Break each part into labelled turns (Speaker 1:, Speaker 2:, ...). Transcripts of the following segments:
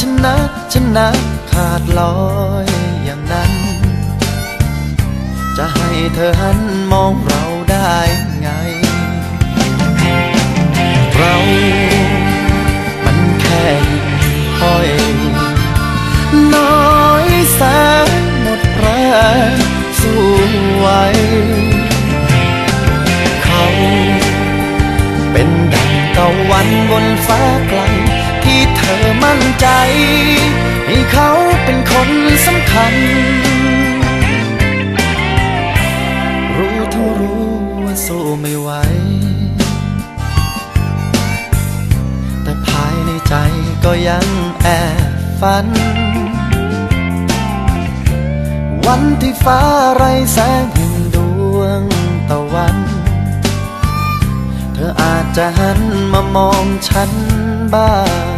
Speaker 1: ชนะชนะขาดลอยอย่างนั้น จะให้เธอหันมองเราได้ไง เรา มันแค่หิ่งห้อย น้อยแสนหมดแรงสู้ไวเขา เป็นดังตะวันบนฟ้าไกล เธอมั่นใจ ให้เขาเป็นคนสำคัญ รู้เท่ารู้ว่าสู้ไม่ไหว แต่ภายในใจก็ยังแอบฝัน วันที่ฟ้าไรแสงแห่งดวงตะวัน เธออาจจะหันมามองฉันบ้าง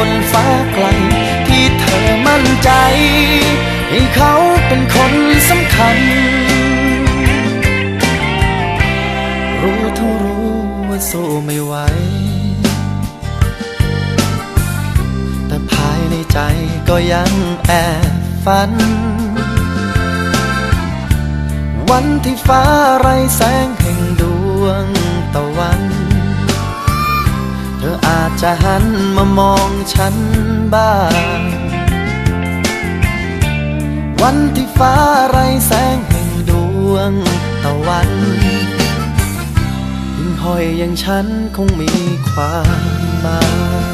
Speaker 1: บนฟ้าไกล ที่เธอมั่นใจ ให้เขาเป็นคนสำคัญ รู้เท่ารู้ว่าสู้ไม่ไหว แต่ภายในใจก็ยังแอบฝัน วันที่ฟ้าไรแสงแห่งดวงตะวัน จะหันมามองฉันบ้าง วันที่ฟ้าไรแสงแห่งดวงตะวันหิ่งห้อยอย่างฉันคงมีความหมาย